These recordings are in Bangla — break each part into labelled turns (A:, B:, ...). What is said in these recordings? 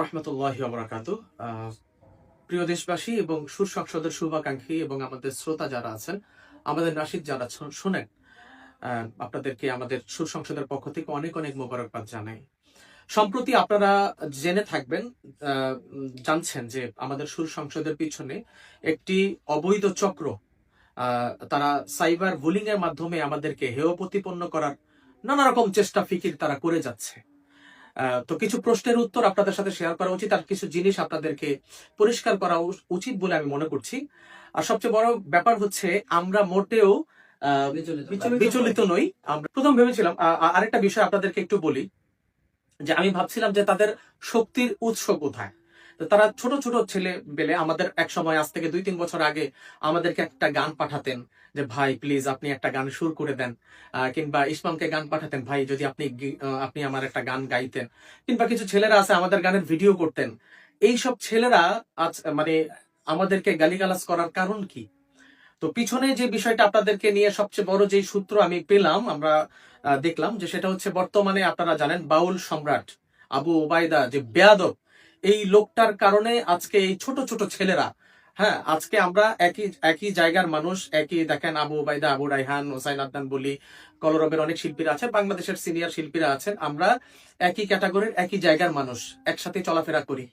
A: রহমতুল্লাহ বরাকাত প্রিয় দেশবাসী এবং শুভাকাঙ্ক্ষী এবং আমাদের শ্রোতা যারা আছেন, আমাদের নাসিক যারা শোনেন আপনাদেরকে আমাদের পক্ষ থেকে অনেক অনেক মোবারকবাদ জানাই। সম্প্রতি আপনারা জেনে থাকবেন জানছেন যে আমাদের সুর সংসদের পিছনে একটি অবৈধ চক্র তারা সাইবার বুলিং এর মাধ্যমে আমাদেরকে হেয় প্রতিপন্ন করার নানা রকম চেষ্টা, ফিকির তারা করে যাচ্ছে। তো কিছু প্রশ্নের উত্তর আপনাদের সাথে শেয়ার করা উচিত আর কিছু জিনিস আপনাদেরকে পরিষ্কার করা উচিত বলে আমি মনে করছি। আর সবচেয়ে বড় ব্যাপার হচ্ছে আমরা মোটেও আহ, বিচলিত নই। আমরা প্রথম ভেবেছিলাম আরেকটা বিষয় আপনাদেরকে একটু বলি। যে আমি ভাবছিলাম যে তাদের শক্তির উৎস কোথায়? তারা ছোট ছোট ছেলে বেলে আমাদের এক সময় আজ থেকে দুই, তিন বছর আগে আমাদেরকে একটা গান পাঠাতেন যে, ভাই প্লিজ আপনি একটা গান সুর করে দেন। কিংবা ইসমামকে গান পাঠাতেন, ভাই, যদি আপনি আপনি আমার একটা গান গাইতেন। কিংবা কিছু ছেলেরা আছে, আমাদের গানের ভিডিও করতেন। এই সব ছেলেরা আজ মানে আমাদেরকে গালিগালাজ করার কারণ কি? তো পিছনে যে বিষয়টা আপনাদেরকে নিয়ে সবচেয়ে বড় যে সূত্র আমি পেলাম, আমরা দেখলাম যে সেটা হচ্ছে বর্তমানে আপনারা জানেন বাউল সম্রাট আবু ওবায়দা যে বেয়াদব এই লোকটার কারণে আজকে এই ছোট ছোট ছেলেরা হ্যাঁ আজকে আমরা একই একই জায়গার মানুষ, একই, দেখেন আবু ওবায়দা আবু রাইহান, হোসাইন আদনান বলি, কলরবের অনেক শিল্পীরা আছেন, বাংলাদেশের সিনিয়র শিল্পীরা আছেন, আমরা একই ক্যাটাগরির একই জায়গার মানুষ, একসাথে চলাফেরা করি।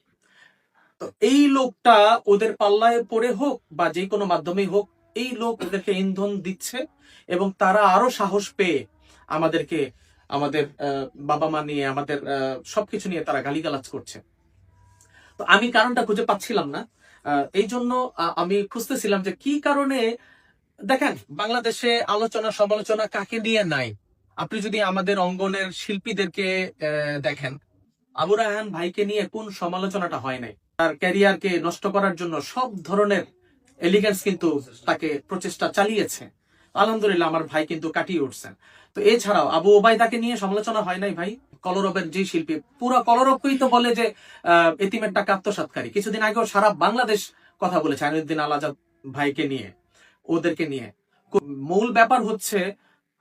A: তো এই লোকটা ওদের পাল্লায় পড়ে হোক বা যে কোনো মাধ্যমেই হোক, এই লোক ওদেরকে ইন্ধন দিচ্ছে এবং তারা আরও সাহস পেয়ে আমাদেরকে, আমাদের বাবা মা নিয়ে, আমাদের সবকিছু নিয়ে তারা গালিগালাজ করছে। তো আমি কারণটা খুঁজে পাচ্ছিলাম না। এই জন্য আমি খুঁজতেছিলাম যে কি কারণে, দেখেন, বাংলাদেশে আলোচনা, সমালোচনা কাকে নিয়ে নাই? আপনি যদি আমাদের অঙ্গনের শিল্পীদেরকে দেখেন, আবু রায়হান ভাইকে নিয়ে কোন সমালোচনাটা হয় নাই? তার ক্যারিয়ারকে নষ্ট করার জন্য সব ধরনের এলিগেন্স কিন্তু তাকে প্রচেষ্টা চালিয়েছে। আলহামদুলিল্লাহ আমার ভাই কিন্তু কাটিয়ে উঠছেন। তো এছাড়াও আবু ওবায়দাকে নিয়ে সমালোচনা হয় নাই ভাই? কলরবের যে শিল্পী পুরো কলরবকেই তো বলে যে আহ, এতিমের টাকা আত্মসাৎকারী। কিছুদিন আগেও সারা বাংলাদেশ কথা বলেছে আইনুদ্দিন আল আজাদ ভাইকে নিয়ে ওদেরকে নিয়ে। মূল ব্যাপার হচ্ছে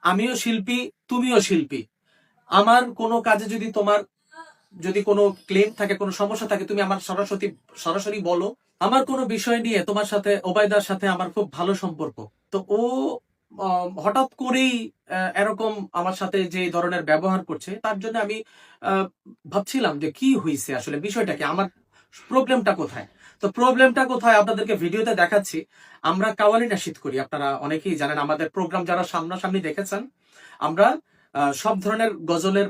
A: আমিও শিল্পী তুমিও শিল্পী। আমার কোনো কাজে যদি তোমার যদি কোনো ক্লেম থাকে কোনো সমস্যা থাকে তুমি আমার সরাসরি সরাসরি বলো। আমার কোনো বিষয় নিয়ে তোমার সাথে ওবায়দার সাথে আমার খুব ভালো সম্পর্ক। তো ও হঠাৎ করেই এরকম আমার সাথে যে ধরনের ব্যবহার করছে, তার জন্য আমি ভাবছিলাম যে কি হয়েছে আসলে, বিষয়টা কি? আমার প্রবলেমটা কোথায়? তো প্রবলেমটা কোথায় আপনাদেরকে ভিডিওতে দেখাচ্ছি। আমরা কাওয়ালি নাশিদ করি, আপনারা অনেকেই জানেন, আমাদের প্রোগ্রাম যারা সামনাসামনি দেখেছেন, আমরা সব ধরনের গজলের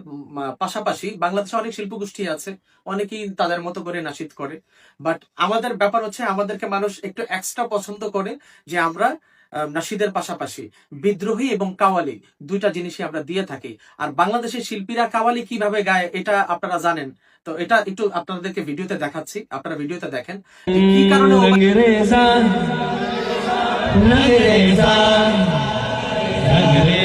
A: পাশাপাশি বাংলাদেশে অনেক শিল্পগোষ্ঠী আছে, অনেকেই তাদের মতো করে নাশিদ করে। বাট আমাদের ব্যাপার হচ্ছে, আমাদেরকে মানুষ একটু এক্সট্রা পছন্দ করে যে আমরা আহ, নাশিদের পাশাপাশি বিদ্রোহী এবং কাওয়ালি দুইটা জিনিসই আমরা দিয়ে থাকি আর বাংলাদেশের শিল্পীরা কাওয়ালি কিভাবে গায় এটা আপনারা জানেন তো এটা একটু আপনাদেরকে ভিডিওতে দেখাচ্ছি আপনারা ভিডিওতে দেখেন যে কি কারণে ও-
B: अंग्रेजा अंग्रेजा अंग्रेजा अंग्रेजा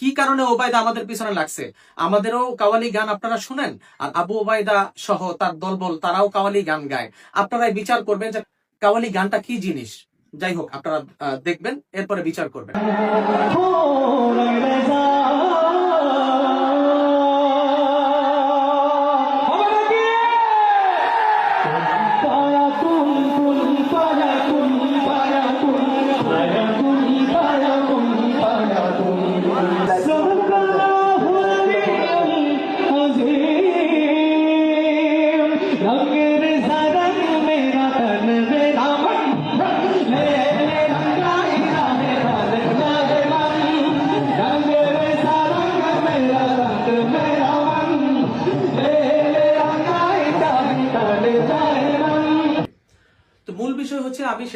A: কি কারণে ওবায়দা আমাদের পিছনে লাগছে? আমাদেরও কাওয়ালি গান আপনারা শুনেন? আর আবু ওবায়দা সহ তার দলবল, তারাও কাওয়ালি গান গায়। আপনারাই বিচার করবেন যে কাওয়ালি গানটা কি জিনিস? যাই হোক, আপনারা দেখবেন, এরপরে বিচার করবেন।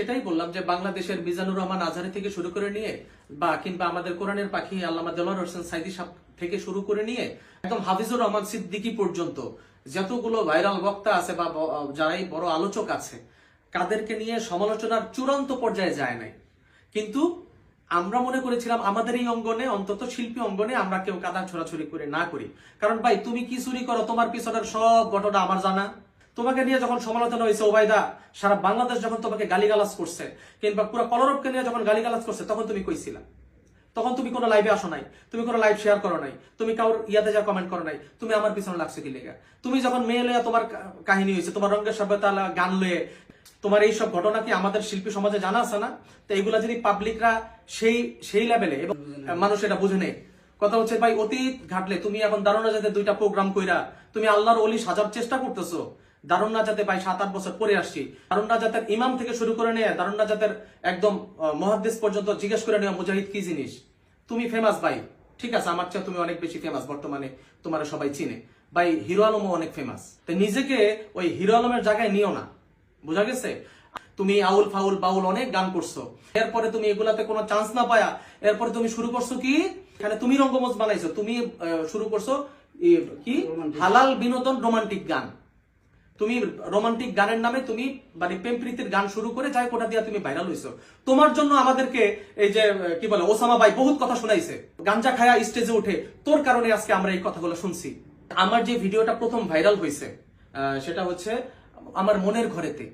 A: সেটাই বললাম যে বাংলাদেশের মিজানুর রহমান আজহারি থেকে শুরু করে নিয়ে বা কিংবা আমাদের কোরআনের পাখি আল্লামা দেলোয়ার হোসেন সাইদি সাহেব থেকে শুরু করে নিয়ে একদম হাফিজুর রহমান সিদ্দিকী পর্যন্ত যতগুলো ভাইরাল বক্তা আছে বা যারাই বড় আলোচক আছে, কাদেরকে নিয়ে সমালোচনার চূড়ান্ত পর্যায়ে যায় নাই। কিন্তু আমরা মনে করেছিলাম আমাদের এই অঙ্গনে, অন্তত শিল্পী অঙ্গনে আমরা কেউ কাদা ছোড়াছুরি করে না করি। কারণ ভাই, তুমি কি চুরি করো? তোমার পিছনের সব ঘটনা আমার জানা। তোমাকে নিয়ে যখন সমালোচনা হয়েছে ওবায়দা, সারা বাংলাদেশ যখন তোমাকে গালিগালাজ করছে, কিংবা পুরো কলরবকে নিয়ে যখন গালিগালাজ করছে, তখন তুমি কইছিলা। তখন তুমি কোনো লাইভে আসো নাই, তুমি কোনো লাইভ শেয়ার করো নাই, তুমি কারোর ইয়াতে যা কমেন্ট করো নাই, তুমি আমার পিছনে লাগছে কি লেগা? তুমি যখন মেয়ে লয়া তোমার কাহিনী হয়েছে, তোমার রঙের সভ্যতা গান লয়ে, তোমার এই সব ঘটনা কি আমাদের শিল্পী সমাজে জানা আছে না? তো এইগুলা যদি পাবলিকরা সেই সেই লেভেলে এবং মানুষ এটা বুঝে নেই কথা হচ্ছে, ভাই, অতীত ঘাটলে তুমি এখন দারুণা যাতে দুইটা প্রোগ্রাম কইরা, তুমি আল্লাহর অলি সাজার চেষ্টা করতেছো দারুণ যাতে ভাই সাত আট বছর পরে আসছি। দারুণ জাতের ইমাম থেকে শুরু করে নিয়ে দারুণ জাতের একদম মহাদ্দেশ পর্যন্ত জিজ্ঞেস করে নেওয়া মুজাহিদ কি জিনিস? তুমি ফেমাস ভাই। ঠিক আছে আমার চেয়ে তুমি অনেক বেশি ফেমাস বর্তমানে তোমার সবাই চিনে। ভাই হিরো আলমও অনেক ফেমাস তো নিজেকে ওই হিরো আলমের জায়গায় নিও না। বোঝা গেছে? তুমি আউল ফাউল বাউল অনেক গান করছ। এরপরে তুমি এগুলাতে কোনো চান্স না পায়া। এরপরে তুমি শুরু করছ কি? এখানে তুমি রঙ্গমঞ্চ বানাইছো। তুমি শুরু করছ কি? হালাল বিনোদন রোমান্টিক গান। তুমি রোমান্টিক গানের নামে তুমি মানে প্রেম প্রীতির গান শুরু করে যাই কোটা দিয়া তুমি ভাইরাল হইছো। তোমার জন্য আমাদেরকে এই যে কি বলে ওসামা ভাই বহুত কথা শুনাইছে। গাঞ্জা খায়া স্টেজে উঠে তোর কারণে আজকে আমরা এই কথাগুলো শুনছি। আমার যে ভিডিওটা প্রথম ভাইরাল হয়েছে সেটা হচ্ছে আমার মনের ঘরেতে।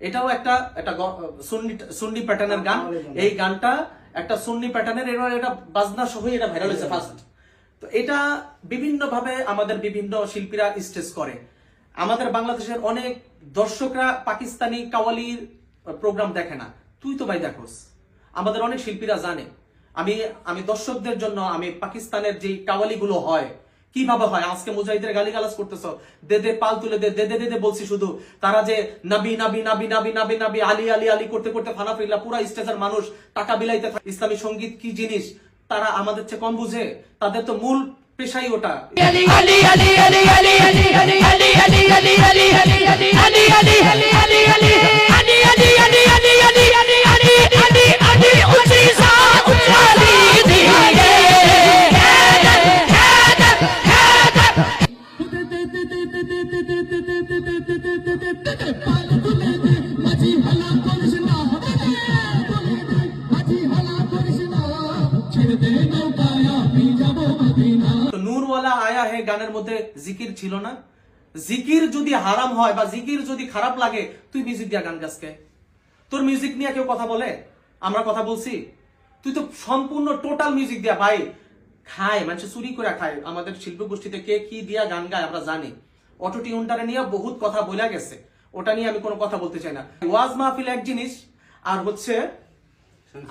A: এটাও একটা একটা সুন্নি সুন্নি প্যাটার্নের গান। এই গানটা একটা সুন্নি প্যাটার্নের এবার এটা বাজনা সহ এটা ভাইরাল হয়েছে ফার্স্ট তো এটা বিভিন্ন ভাবে আমাদের বিভিন্ন শিল্পীরা স্টেজ করে। আমাদের বাংলাদেশের অনেক দর্শকরা পাকিস্তানি কাওয়ালির প্রোগ্রাম দেখে না। তুই তো ভাই দেখোস। আমাদের অনেক শিল্পীরা জানে। আমি আমি দর্শকদের জন্য, আমি পাকিস্তানের যে কাওয়ালি গুলো হয়, কীভাবে হয়? আজকে মুজাহিদের গালি গালিগালাজ করতেছ। দে দে, পাল তুলে দে দে দে দে বলছি শুধু। তারা যে নাবি নাবি নাবি নাবি নাবি নাবি, আলী আলী আলী করতে করতে ফানা ফিরলা, পুরা স্টেজের মানুষ টাকা বিলাইতে। ইসলামী সংগীত কি জিনিস? তারা আমাদের চেয়ে কম বুঝে। তাদের তো মূল পেশাই ওটা
C: Ali
A: জিকির ছিল না। জিকির যদি হারাম হয় বা জিকির যদি খারাপ লাগে, তুই মিউজিক দিয়া গান গাছকে তোর মিউজিক নিয়ে কেউ কথা বলে? আমরা কথা বলছি। তুই তো সম্পূর্ণ টোটাল মিউজিক দিয়া, ভাই, খায়, মানুষ চুরি করে খায়। আমাদের শিল্প গোষ্ঠীতে কে কি দিয়া গান গায় আমরা জানি। অটো টিউনটারে নিয়ে বহুত কথা বলে গেছে। ওটা নিয়ে আমি কোনো কথা বলতে চাই না। ওয়াজ মাহফিল এক জিনিস, আর হচ্ছে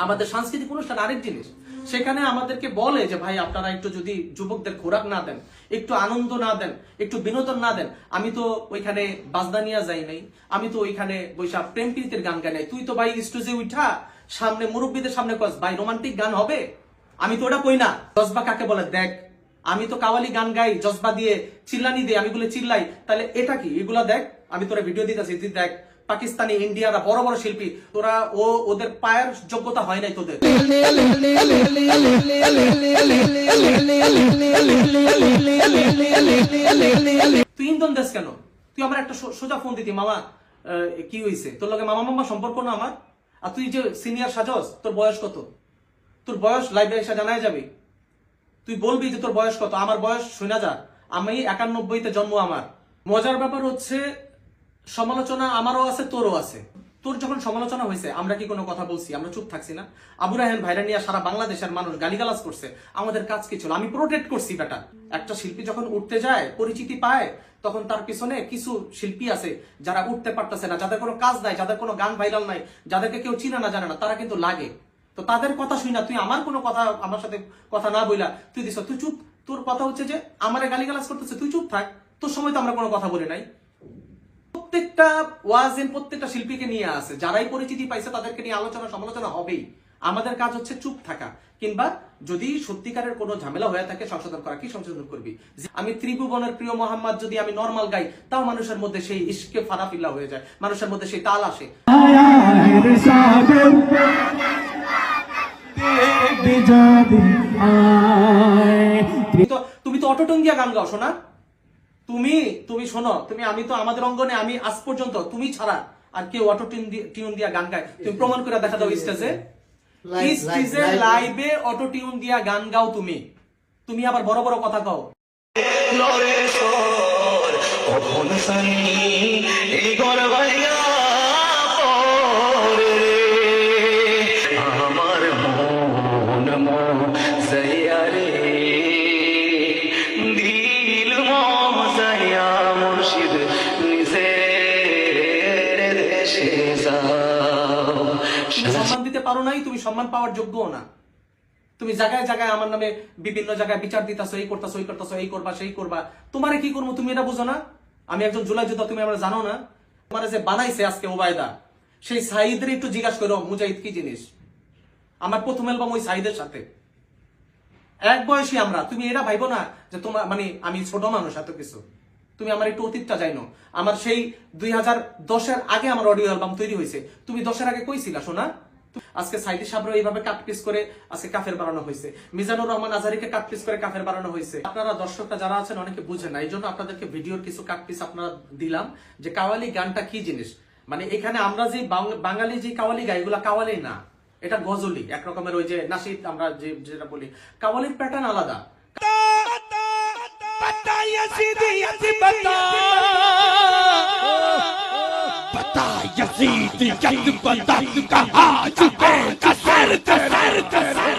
A: আমাদের সাংস্কৃতিক অনুষ্ঠান আরেক জিনিস। সেখানে আমাদেরকে বলে যে, ভাই, আপনারা একটু যদি যুবকদের খোরাক না দেন, একটু আনন্দ না দেন, একটু বিনোদন না দেন, আমি তো ওইখানে বাজনা নিয়ে যাই নাই, আমি তো ওইখানে বৈশা প্রেম প্রীতির গান গাই নাই, তুই তো ভাই স্টেজে উঠা সামনে মুরব্বীদের সামনে কস, ভাই, রোমান্টিক গান হবে? আমি তো ওটা কই না। জজবা কাকে বলে? দেখ, আমি তো কাওয়ালি গান গাই, জজবা দিয়ে চিল্লানি দিয়ে আমি বলে চিল্লাই। তাহলে এটা কি? এগুলা দেখ, আমি তোরা ভিডিও তুই দেখ পাকিস্তানি, ইন্ডিয়ারা বড় বড় শিল্পী, তোরা ও ওদের পায়ের যোগ্যতা হয় নাই তোদের। তুই ইন্ধন দেশ কেন? তুই আমার একটা সোজা ফোন দিতি, মামা কি হইছে? তোর লগে মামা মামা সম্পর্ক না আমার? আর তুই যে সিনিয়র সাজস, তোর বয়স কত? তোর বয়স এসে জানাই যাবি। তুই বলবি যে তোর বয়স কত? আমার বয়স শোনা যা আমি একানব্বইতে জন্ম আমার। মজার ব্যাপার হচ্ছে সমালোচনা আমারও আছে, তোরও আছে। তোর যখন সমালোচনা হয়েছে, আমরা কি কোনো কথা বলছি? আমরা চুপ থাকছি না? আবু রাহেন ভাইরা নিয়ে সারা বাংলাদেশের মানুষ গালিগালাজ করছে। আমাদের কাজ কি ছিল? আমি প্রোটেক্ট করছি বেটা একটা শিল্পী যখন উঠতে যায়, পরিচিতি পায়, তখন তার পিছনে কিছু শিল্পী আছে যারা উঠতে পারতেছে না। যাদের কোনো কাজ নাই, যাদের কোনো গান ভাইরাল নাই, যাদেরকে কেউ চিনা না, জানে না, তারা কিন্তু লাগে। তো তাদের কথা শুই না। তুই আমার কোনো কথা, আমার সাথে কথা না বইলা, তুই দিস, তুই চুপ। তোর কথা হচ্ছে যে, আমারে গালিগালাজ করতেছে, তুই চুপ থাক। তোর সময় তো আমরা কোনো কথা বলি নাই। প্রত্যেকটা ওয়াজেন প্রত্যেকটা শিল্পীকে নিয়ে আসে যারাই পরিচিতি পাইছে তাদেরকে নিয়ে আলোচনা সমালোচনা হবেই। আমাদের কাজ হচ্ছে চুপ থাকা কিংবা যদি সত্যিকারের কোনো ঝামেলা হয়ে থাকে সংশোধন করা। কি সংশোধন করবি? আমি ত্রিভুবনের প্রিয় মোহাম্মদ যদি আমি নর্মাল গাই তাও মানুষের মধ্যে সেই ইস্কে ফারাফিল্লা হয়ে যায়। মানুষের মধ্যে সেই তাল আসে। তুমি তো তুমি তো অটোটন দিয়া গান গাও শোনা তুমি তুমি শোনো তুমি আমি তো আমাদের অঙ্গনে আমি আজ পর্যন্ত তুমি ছাড়া আর কেউ অটো টিউন টিউন দিয়া গান গায়। তুমি প্রমাণ করে দেখা দাও স্টেজে। স্টেজে. লাইভে অটো টিউন দিয়া গান গাও তুমি। তুমি আবার বড় বড় কথা কও।
D: আমার মুর্শিদ নিজের দেশে যাও।
A: সম্মান দিতে পারো নাই, তুমি সম্মান পাওয়ার না। তুমি জায়গায় জায়গায় আমার নামে বিভিন্ন জায়গায় বিচার দিতাছো, এই করতাছো এই করতাছো, এই করবা, সেই করবা। তোমারে কি করব, তুমি এটা বুঝো না? আমি একজন জুলাই যোদ্ধা, তুমি জানো না? যে বানাইছে আজকে ওবায়দা, সেই একটু জিজ্ঞাসা করো, মুজাহিদ কি জিনিস? আমার প্রথম অ্যালবাম ওই সাইদের সাথে। এক বয়সী আমরা, তুমি এটা ভাইবো না যে তোমার মানে আমি ছোট মানুষ, এত কিছু। তুমি আমার একটু অতীতটা জানো আমার সেই দুই হাজার দশের আগে আমার অডিও অ্যালবাম তৈরি হয়েছে। তুমি দশের আগে কই ছিলা শোনা আজকে সাইদি সাবর এইভাবে কাট পিস করে আজকে কাফের বানানো হয়েছে। মিজানুর রহমান আজারিকে কাট পিস করে কাফের বানানো হয়েছে। আপনারা দর্শকরা যারা আছেন, অনেকে বুঝে না। এই জন্য আপনাদেরকে ভিডিওর কিছু কাট পিস আপনারা দিলাম। যে কাওয়ালি গানটা কি জিনিস? মানে এখানে আমরা যে বাঙালি যে কাওয়ালি গাই এগুলা কাওয়ালি না। এটা গজলি। এক রকমের ওই যে নাসিদ, আমরা যে, যেটা বলি। কাওয়ালির প্যাটার্ন আলাদা।
C: बता यजीदी यजी बता बता यजीदी यजी बता कहाँ चुके कसर कसर कसर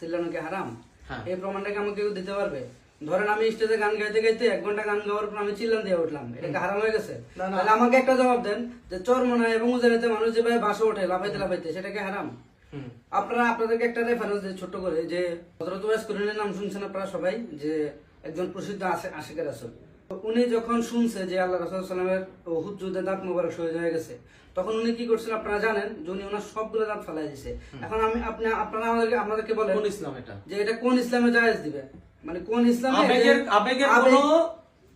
E: চিল্লানো কি হারাম
A: হ্যাঁ।
E: এই প্রমাণটাকে আমাকে কেউ দিতে পারবে ধরেন আমি স্টেজে গান গাইতে গাইতে এক ঘন্টা গান গাওয়ার পর আমি চিল্লান দিয়ে উঠলাম এটা কি হারাম হয়ে গেছে তাহলে আমাকে একটা জবাব দেন যে চরমনা এবং উজানিতে মানুষ যেভাবে বাসে ওঠে লাফাইতে লাফাইতে সেটা কি হারাম আপনারা আপনাদেরকে একটা রেফারেন্স দিই ছোট্ট করে যে হজরত করিনের নাম শুনছেন আপনারা সবাই? যে একজন প্রসিদ্ধ আশে- আশিকের রাসূল। উনি যখন শুনছে যে আল্লাহ রাসূল সাল্লামের হুদ যুদ্ধে দাঁত মোবারক শহীদ হয়ে গেছে তখন উনি কি করছেন আপনারা জানেন? যে উনি ওনার সবগুলো দাঁত ফেলাই দিছে। এখন আমি আপনি আপনারা আমাদেরকে আমাদেরকে বলেন
A: কোন ইসলাম এটা?
E: যে এটা কোন ইসলামে জায়েজ দিবে? মানে কোন ইসলামে
A: আবেগের আবেগের
E: আবেগ-
A: কোনো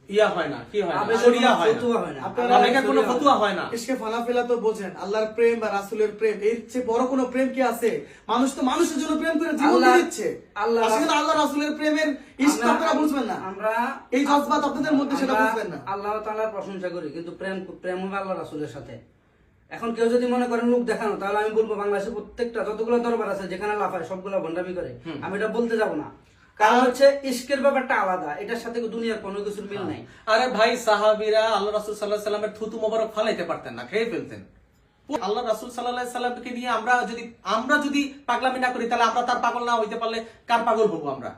A: ইয়া হয় না কি হয় না?
E: আবেগের
A: শরিয়া
E: কোনো
A: হয় না।
E: ফতুয়া হয় না।
F: আপনারা
A: কোনো
E: শরিয়া হয়
A: না।
F: তো বোঝেন আল্লাহর প্রেম বা রাসূলের প্রেম এর চেয়ে বড় কোনো প্রেম কি আছে? মানুষ তো মানুষের জন্য প্রেম করে জীবন
E: আল্লাহ-
F: দিয়ে দিচ্ছে।
E: আল্লাহ-
F: আসলে আল্লাহ রাসূলের প্রেমের ইষ্ট আপনারা বুঝবেন না।
E: আমরা
F: এই জজবাত আপনাদের মধ্যে সেটা বুঝবেন না।
E: আল্লাহ তাআলার প্রশংসা করি কিন্তু প্রেম প্রেম হবে আল্লাহ রাসূলের সাথে। এখন কেউ যদি মনে করেন লোক দেখানো তাহলে আমি বলব বাংলাদেশের প্রত্যেকটা যতগুলো দরবার আছে যেখানে লাফায় সবগুলো ভণ্ডামি করে। আমি এটা বলতে যাব না। কারণ হচ্ছে ইশকের ব্যাপারটা আলাদা এটার সাথে দুনিয়ার কোনো কিছুর মিল নাই।
A: আরে ভাই সাহাবীরা আল্লাহ রাসূল সাল্লাল্লাহু সাল্লামের থুতু মোবারক ফালাইতে পারতেন না খেয়ে ফেলতেন। আল্লাহ রাসূল সাল্লাল্লাহু সাল্লামকে নিয়ে আমরা যদি আমরা যদি পাগলামি না করি তাহলে আমরা তার পাগল না হইতে পারলে কার পাগল হব আমরা?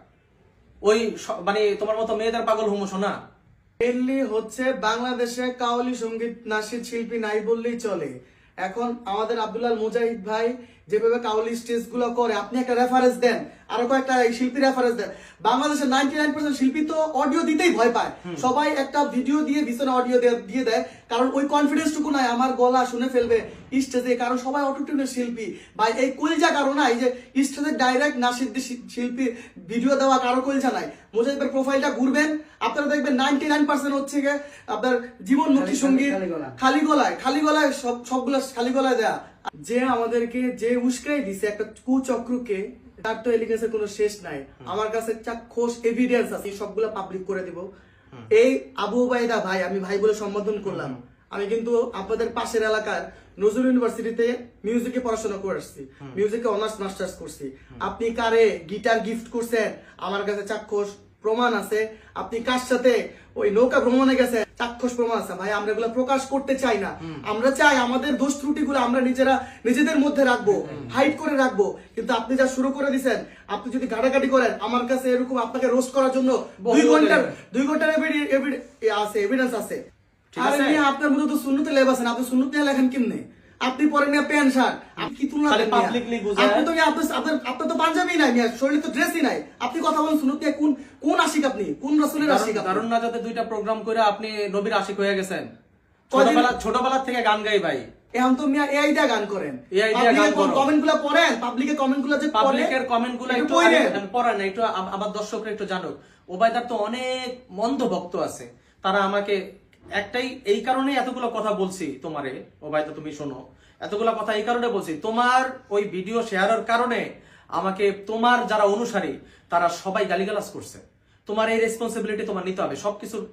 A: ওই মানে তোমার মতো মেয়েদের পাগল হব শোনা
F: মেনলি হচ্ছে বাংলাদেশে কাওয়ালি সংগীত নাসির শিল্পী নাই বললেই চলে। এখন আমাদের আব্দুল্লাহ মুজাহিদ ভাই যেভাবে কাওয়ালি স্টেজগুলো করে আপনি একটা রেফারেন্স দেন আরও কয়েকটা শিল্পী রেফারেন্স দেন। বাংলাদেশের নাইনটি নাইন পার্সেন্ট শিল্পী তো অডিও দিতেই ভয় পায়। সবাই একটা ভিডিও দিয়ে পিছনে অডিও দিয়ে দেয় কারণ ওই কনফিডেন্স টুকু নাই আমার গলা শুনে ফেলবে স্টেজে কারণ সবাই অটোটিউনের শিল্পী। ভাই এই কলজা কারও নাই যে স্টেজে ডাইরেক্ট নাসির শিল্পীর ভিডিও দেওয়া কারও কলজা নাই। মুজাহিদের প্রোফাইলটা ঘুরবেন আপনারা দেখবেন নাইনটি নাইন পার্সেন্ট হচ্ছে গিয়ে আপনার জীবনমুখী সংগীত
E: খালি
F: গলায় খালি গলায় সব সবগুলো খালি গলায় দেয়া। যে আমাদেরকে যে উস্কাই দিছে একটা কুচক্রকে তার তো এলিগেন্সের কোনো শেষ নাই। আমার কাছে চাক্ষুষ এভিডেন্স আছে সবগুলো পাবলিক করে দিব। এই আবু ওবায়দা ভাই আমি ভাই বলে সম্বোধন করলাম। আমি কিন্তু আপনাদের পাশের এলাকার নজরুল ইউনিভার্সিটিতে মিউজিকে পড়াশোনা করে আসছি। মিউজিকে অনার্স মাস্টার্স করছি। আপনি কারে গিটার গিফট করছেন? আমার কাছে চাক্ষুষ প্রমাণ আছে। আপনি কার সাথে ওই নৌকা ভ্রমণে গেছে চাক্ষুষ প্রমাণ আছে। ভাই আমরা এগুলো প্রকাশ করতে চাই না। আমরা চাই আমাদের দোষ ত্রুটিগুলো আমরা নিজেরা নিজেদের মধ্যে রাখব হাইড করে রাখব। কিন্তু আপনি যা শুরু করে দিছেন আপনি যদি ঘাটাঘাটি করেন আমার কাছে এরকম আপনাকে রোস্ট করার জন্য দুই
A: ঘণ্টার
F: দুই ঘণ্টার আছে এভিডেন্স আছে। আরে আপনার মধ্যে তো শূন্যতে লেব আছেন আপনি শূন্য নিয়ে লেখেন কেমনে? আপনি পরে নিয়ে প্যান্ট শার্ট আপনি কি তুলনা মিয়া?
A: বুঝায়।
F: আপনি তো মিয়া, আপনার আপনার তো পাঞ্জাবি নাই মিয়া শরীরে তো ড্রেসই নাই আপনি কথা বলেন শূন্য নিয়ে কোন কোন আশিক আপনি কোন রাসূলের আশিক আপনি?
A: দারুণ নাজাতে দুইটা প্রোগ্রাম করে আপনি নবীর আশিক হয়ে গেছেন ছোটবেলা ছোটবেলা থেকে গান গাই ভাই
F: এখন তো মিয়া এআই দিয়ে গান করেন
A: AI দিয়া গান করো।
F: কমেন্টগুলা পড়েন পাবলিকের কমেন্টগুলা যে পড়েন,
A: পাবলিকের কমেন্টগুলো একটু
F: পড়েন।
A: না একটু আম- আমার দর্শকরা একটু জানুক ওবায়দার তো অনেক মন্দ ভক্ত আছে তারা আমাকে একটাই এই কারণে এতগুলো কথা বলছি তোমারে ওবায়দা তুমি শোনো। এতগুলো কথা এই কারণে বলছি, তোমার ওই ভিডিও শেয়ারের কারণে আমাকে তোমার যারা অনুসারী, তারা সবাই গালিগালাজ করছে। তোমার এই রেসপন্সিবিলিটি তোমার নিতে হবে, সবকিছুর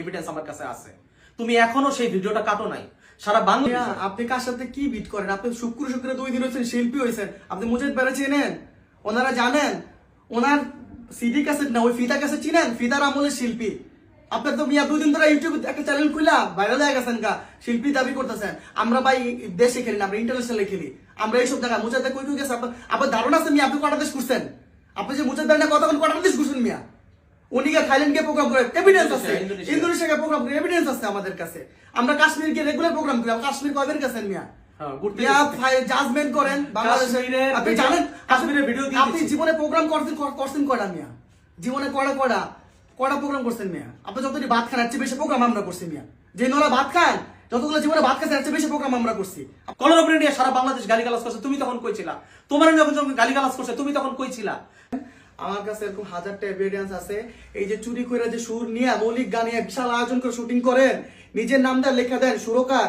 A: এভিডেন্স আমার কাছে আছে। তুমি এখনও সেই ভিডিওটা কাটো নাই। সারা বাংলা
F: আপনি কার সাথে কি বিট করেন? আপনি শুক্র শুক্র দুই দিন হয়েছেন, শিল্পী হয়েছেন। আপনি মুজিদ বেড়ে চেনেন? ওনারা জানেন? ওনার সিডি ক্যাসেট না, ওই ফিতা ক্যাসেট চিনেন? ফিতার আমলের শিল্পী। আপনার তো মিয়া দুদিন ধরে ইউটিউবে একটা চ্যানেল খুলা ভাইরাল হয়ে গেছেন কা শিল্পী দাবি করতেছেন। আমরা ভাই দেশে খেলি না আমরা ইন্টারন্যাশনালে খেলি। আমরা এইসব জায়গা মুজাদে কই কই গেছে? আপনার ধারণা আছে মিয়া আপনি কটা দেশ ঘুরছেন? আপনি যে মুজাদ বেড়ে কথা কটা দেশ ঘুরছেন মিয়া। উনি গিয়ে থাইল্যান্ড গিয়ে প্রোগ্রাম করে এভিডেন্স আছে।
A: ইন্দোনেশিয়া।
F: গিয়ে প্রোগ্রাম করে এভিডেন্স আছে আমাদের কাছে। আমরা কাশ্মীর গিয়ে রেগুলার প্রোগ্রাম করি কাশ্মীর কয়বার গেছেন মিয়া?
A: হ্যাঁ, ঘুরতে
F: জাজমেন্ট করেন বাংলাদেশের আপনি জানেন
A: কাশ্মীরের video দিয়ে
F: আপনি জীবনে প্রোগ্রাম করছেন করছেন কয়টা মিয়া? জীবনে কয়টা কয়টা? কয়টা প্রোগ্রাম করছেন মিয়া? আপনি যতটি ভাত খান চেয়ে বেশি প্রোগ্রাম আমরা করছি মিয়া। যে নোলা ভাত খান যতগুলো জীবনে ভাত খাচ্ছেন এর চেয়ে বেশি প্রোগ্রাম আমরা করছি।
A: কলর উপরে নিয়ে সারা বাংলাদেশ গালিগালাজ করছে, তুমি তখন কইছিলা তোমার যখন গালিগালাজ করছে, তুমি তখন কইছিলা
F: আমার কাছে এরকম হাজারটা এভিডেন্স আছে। এই যে চুরি করে যে সুর নিয়ে মৌলিক গানে বিশাল আয়োজন করে শুটিং করেন, নিজের নামটা লেখা দেন সুরকার।